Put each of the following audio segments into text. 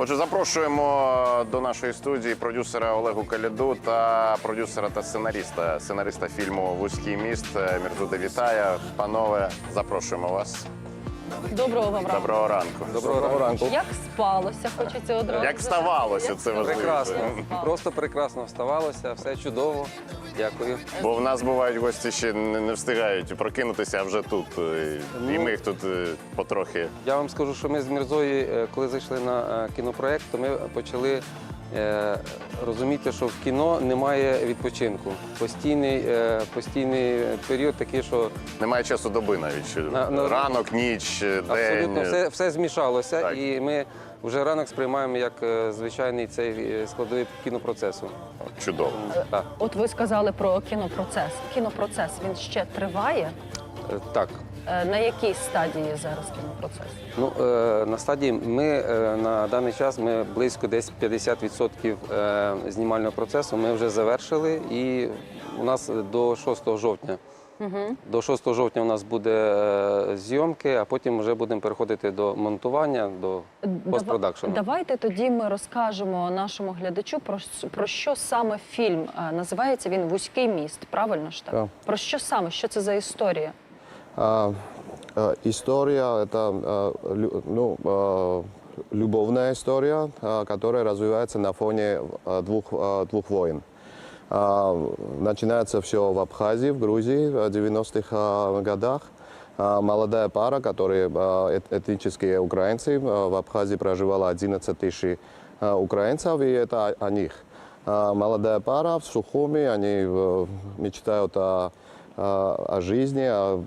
Отже, запрошуємо до нашої студії продюсера Олегу Каляду та продюсера та сценариста, сценариста фільму Вузький міст Мірзуде вітає. Панове, запрошуємо вас. Доброго вам ранку. Доброго ранку. Доброго ранку. Як спалося, хочеться одразу. Як вставалося, це важливо. Прекрасно. Просто прекрасно вставалося, все чудово. Дякую. Бо в нас бувають гості ще не не встигають прокинутися, а вже тут. е, І ми їх тут е, потрохи. Я вам скажу, що ми з Мірзою, е, коли зайшли на е, кінопроект, то ми почали е, розуміти, що в кіно немає відпочинку. Постійний, е, постійний період такий, що Немає часу доби навіть. На- на- Ранок, ніч, е, день. абсолютно все, все змішалося, Так. і ми вже ранок сприймаємо як е, звичайний цей складовий кінопроцесу. Чудово. Так, От ви сказали про кінопроцес. Кінопроцес він ще триває. так. Е, На якій стадії зараз кінопроцес? Ну, е, на стадії ми е, на даний час ми близько десь 50% е, знімального процесу ми вже завершили, і у нас до 6 жовтня. До 6 жовтня у нас буде е, зйомки, а потім вже будемо переходити до монтування, до постпродакшену. Давайте тоді ми розкажемо нашому глядачу про, про що саме фільм Е, називається. Він Вузький міст. Правильно ж так? Так. Про що саме? Що це за історія? А, а, История это а, ну, любовная история, которая развивается на фоне двух, двух войн. Начинается все в Абхазии, в Грузии в 90-х а, годах. Молодая пара, которые эт- этнические украинцы, в Абхазии проживало 11 тысяч украинцев, и это о них. Молодая пара в Сухуми, они мечтают о, о жизни, о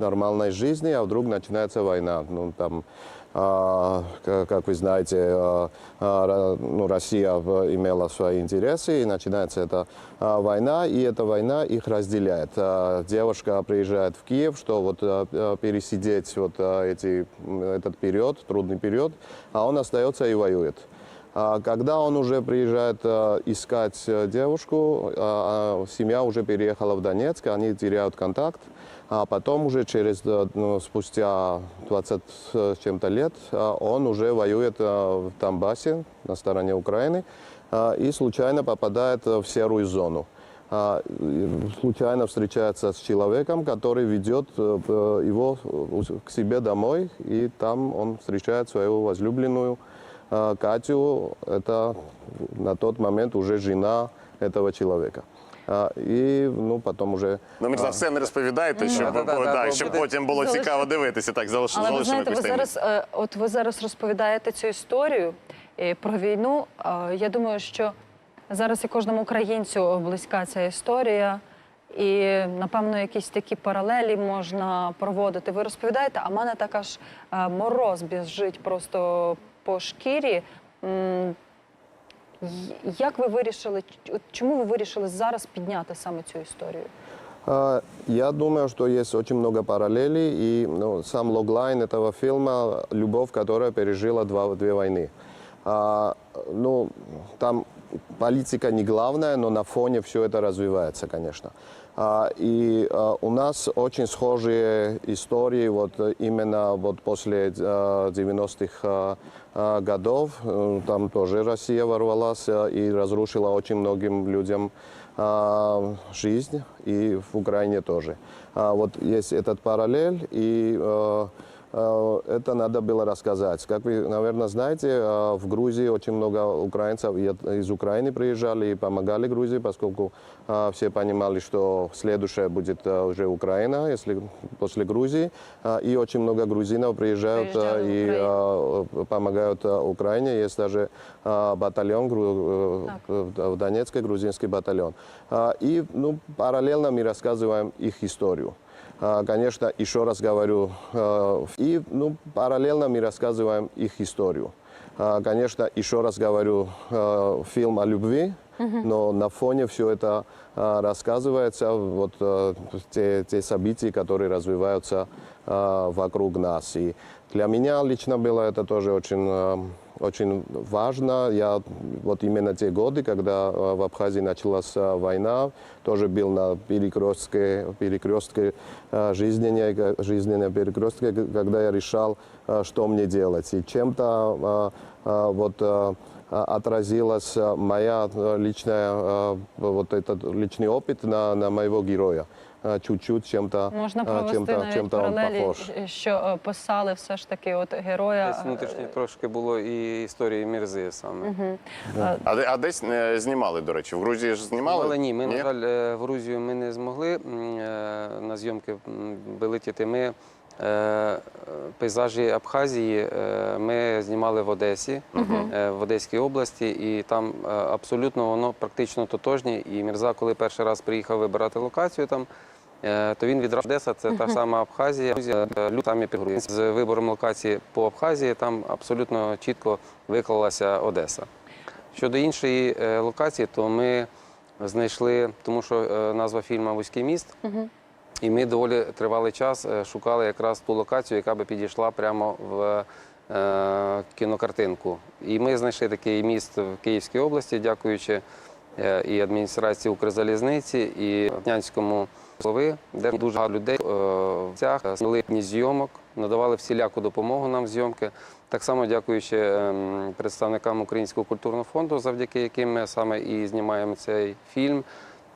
нормальной жизни, а вдруг начинается война. Ну, там, а, как вы знаете, а, а, ну, Россия имела свои интересы, и начинается эта война, и эта война их разделяет. Девушка приезжает в Киев, что вот пересидеть вот эти, этот период, трудный период, а он остается и воюет. Когда он уже приезжает искать э, девушку, семья уже переехала в Донецк, они теряют контакт. А потом уже через, э, ну, спустя 20 с чем-то лет, а, он уже воюет в Донбассе на стороне Украины и случайно попадает э, в серую зону. Случайно встречается с человеком, который ведет э, его э, к себе домой, и там он встречает свою возлюбленную Катю. Это на тот момент уже жена этого человека. А, И ну, потом уже Ну, ми за все не розповідайте, щоб, Да-да-да, да, бо щоб буде- потім було Залиш- цікаво дивитися. Так, залиш, Але ви залишимо знаєте, ви якусь таємницю. зараз, е, от ви зараз розповідаєте цю історію е, про війну. Е, Я думаю, що зараз і кожному українцю близька ця історія. І напевно якісь такі паралелі можна проводити. Ви розповідаєте, а в мене така ж е, мороз біжить просто по шкірі. М, Як ви вирішили, ч- от чому ви вирішили зараз підняти саме цю історію? А, Я думаю, что есть очень много параллелей, и ну, сам логлайн этого фильма – любовь, которая пережила два, две войны. А, ну, там политика не главная, но на фоне все это развивается, конечно. А, и а, у нас очень схожие истории вот э, именно вот после э, 90-х а, а, годов. Э, Там тоже Россия ворвалась э, и разрушила очень многим людям а, жизнь, и в Украине тоже. А, вот есть этот параллель, и э, э, это надо было рассказать. Как вы, наверное, знаете, э, в Грузии очень много украинцев из Украины приезжали и помогали Грузии, поскольку э, все понимали, что следующее будет э, уже Украина, если после Грузии. И очень много грузинов приезжают э, и э, помогают э, Украине. Есть даже э, батальон э, в Донецке, грузинский батальон. И ну, параллельно мы рассказываем их историю. А, Конечно, еще раз говорю, э, и ну, параллельно мы рассказываем их историю. А, Конечно, еще раз говорю, фильм о любви, но на фоне все это а, рассказывается, вот те, те события, которые развиваются а, вокруг нас. И для меня лично было это тоже очень очень важно. Я вот именно те годы, когда э, в Абхазии началась э, война, тоже был на перекрестке, перекрестке э, жизненной, жизненной перекрестке, г- когда я решал, э, что мне делать. И чем-то э, э, вот э, а, отразилась э, моя э, личная, э, вот этот личный опыт на, на моего героя. Э, Чуть-чуть чем-то, Можна э, провести чем-то, навіть чем-то паралелі, похож. що е, писали все ж таки от героя. Десь внутрішньо трошки було і історії Мірзи саме. е, А, де- а десь не знімали, до речі, в Грузії ж знімали? Але ні, ми, на жаль, е, в Грузію ми не змогли е, на зйомки вилетіти. Ми е, пейзажі Абхазії е, ми знімали в Одесі, е, в Одеській області, і там е, абсолютно воно практично тотожні. І Мірза, коли перший раз приїхав вибирати локацію там. е, То він відразу Одеса, це та сама Абхазія. Е, Люди там є. З вибором локації по Абхазії там абсолютно чітко виклалася Одеса. Щодо іншої е, локації, то ми знайшли, тому що е, назва фільму Вузький міст. І ми доволі тривалий час е, шукали якраз ту локацію, яка би підійшла прямо в е, кінокартинку. І ми знайшли такий міст в Київській області, дякуючи е, і адміністрації Укрзалізниці, і Днянському голови, де дуже багато людей в цях дні зйомок, надавали всіляку допомогу нам зйомки. Так само дякуючи ем, представникам Українського культурного фонду, завдяки яким ми саме і знімаємо цей фільм.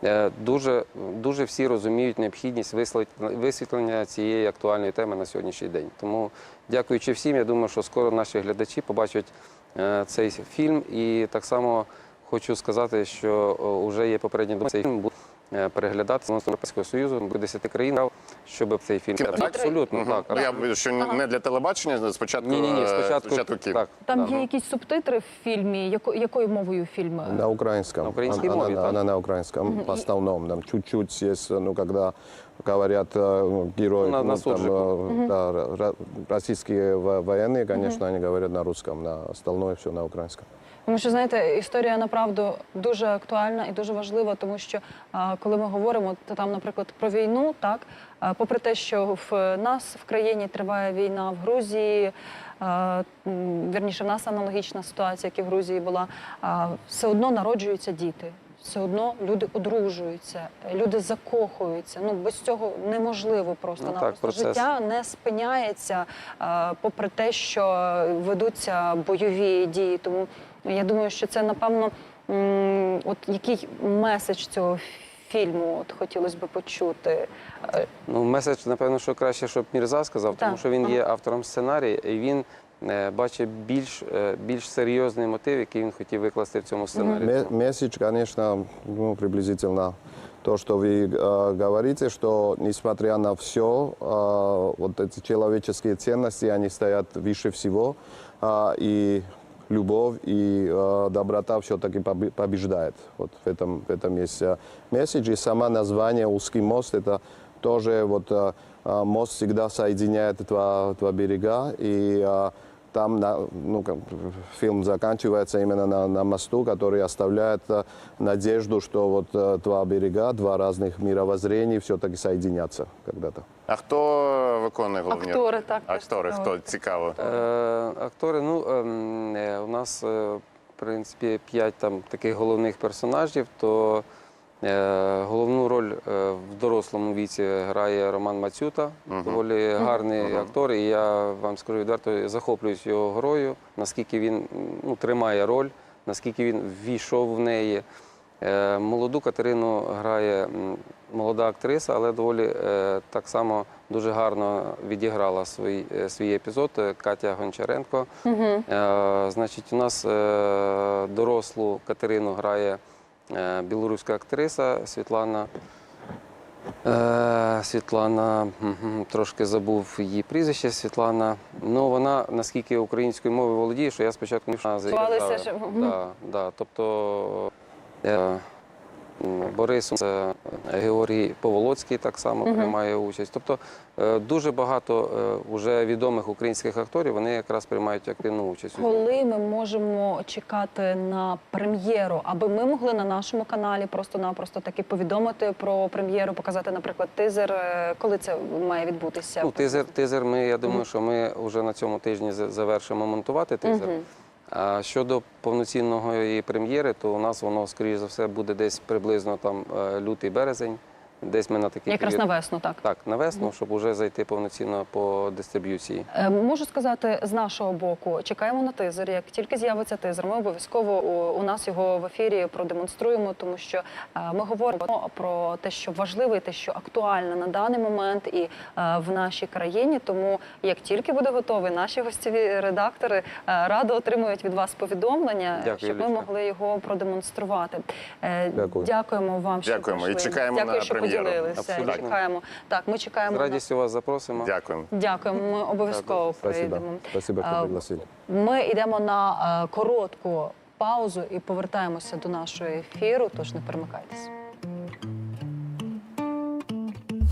Е, Дуже, дуже всі розуміють необхідність висвітлення- цієї актуальної теми на сьогоднішній день. Тому, дякуючи всім, я думаю, що скоро наші глядачі побачать е, цей фільм. І так само хочу сказати, що вже є попередні думки, цей фільм буде е, переглядати з Європейського Союзу до 10 країн, щоб цей фільм Кіно, так? абсолютно Мгм. так. Ну, Я б- що не- не для телебачення, спочатку, Ні, ні, ні, е, спочатку, спочатку кіно. так. Там да. є якісь субтитри в фільмі. Яко, якою мовою фільм? е, На украинском. На украинской она, мове, она, да. она на украинском, в основном. Там чуть-чуть есть, ну, когда говорят э, ну, герои, На- на ну, там, суржику. э, да, ро- российские во- военные, конечно, они говорят на русском, на остальное все на украинском. Тому що знаєте, історія направду дуже актуальна і дуже важлива, тому що а, коли ми говоримо то там, наприклад, про війну, так а, попри те, що в нас в країні триває війна в Грузії. Вірніше, в нас аналогічна ситуація, як і в Грузії була. Все одно народжуються діти, все одно люди одружуються, люди закохуються. Ну без цього неможливо просто Ну, так, процес. життя не спиняється, попри те, що ведуться бойові дії. Тому я думаю, що це напевно, от який меседж цього фільму от хотілося б почути. Е, Ну, меседж, напевно, що краще, щоб Мірза сказав, тому Так, що він ага. є автором сценарію, і він е, бачить більш, е, більш серйозний мотив, який він хотів викласти в цьому сценарії. Ме- Месседж, конечно, ну, приблизительно то, что вы э, говорите, что несмотря на все, вот эти человеческие ценности, они стоят выше всего, а, и любовь и э, доброта все-таки побеждает. Вот в этом, в этом есть э, месседж. И сама название «Узкий мост» — это тоже вот э, э, мост всегда соединяет два, два берега, и э, там на- ну, как, фильм заканчивается именно на, на мосту, который оставляет э, надежду, что вот э, два берега, два разных мировоззрения все-таки соединятся когда-то. А хто виконує головні Актори, так, теж Актори, цікаво. хто цікаво? Е, актори, ну ем, е, у нас е, в принципі п'ять там таких головних персонажів. То е, головну роль е, в дорослому віці грає Роман Мацюта, доволі гарний актор. І я вам скажу відверто, захоплююсь його грою, наскільки він ну, тримає роль, наскільки він ввійшов в неї. Е, Молоду Катерину грає молода актриса, але доволі е, так само дуже гарно відіграла свій, е, свій епізод е, Катя Гончаренко. Е, Значить, у нас е, дорослу Катерину грає е, білоруська актриса Світлана. Е, Світлана, трошки забув її прізвище Світлана. Ну вона наскільки українською мовою володіє, що я спочатку не мгм. Да, да, тобто Борис е, Георгій Поволоцький так само приймає участь. Тобто е, дуже багато е, вже відомих українських акторів вони якраз приймають активну участь. Коли ми можемо чекати на прем'єру, аби ми могли на нашому каналі просто-напросто таки повідомити про прем'єру, показати, наприклад, тизер, коли це має відбутися? Ну, тизер, тизер ми, я думаю, що ми вже на цьому тижні за- завершимо монтувати тизер. А щодо повноцінної прем'єри, то у нас воно, скоріш за все, буде десь приблизно там е, лютий-березень. Десь ми на такий Якраз на весну, так. Так, на весну, щоб вже зайти повноцінно по дистриб'юції. Е, Можу сказати з нашого боку, чекаємо на тизер. Як тільки з'явиться тизер, ми обов'язково у, у нас його в ефірі продемонструємо, тому що е, ми говоримо про те, що важливе, і те, що актуальне на даний момент і е, в нашій країні. Тому як тільки буде готовий, наші гостєві редактори е, радо отримують від вас повідомлення, Дякую, щоб ми могли його продемонструвати. Е, Дякую. Дякуємо вам, що Дякуємо. І чекаємо Дякую, на що. Поділилися. Абсолютно. Чекаємо. Так, ми чекаємо З радістю вас запросимо. Дякуємо. Дякуємо. Ми обов'язково прийдемо. Спасибо, А, пригласили. Ми йдемо на е, коротку паузу і повертаємося до нашого ефіру. Тож не перемикайтеся.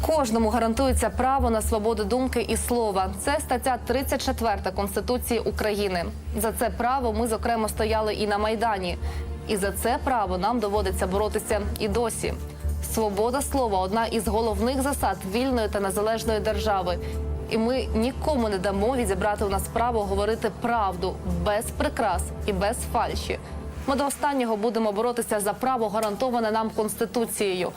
Кожному гарантується право на свободу думки і слова. Це стаття 34 Конституції України. За це право ми зокрема стояли і на майдані. І за це право нам доводиться боротися і досі. Свобода слова одна із головних засад вільної та незалежної держави. І ми нікому не дамо відібрати у нас право говорити правду без прикрас і без фальші. Ми до останнього будемо боротися за право, гарантоване нам конституцією.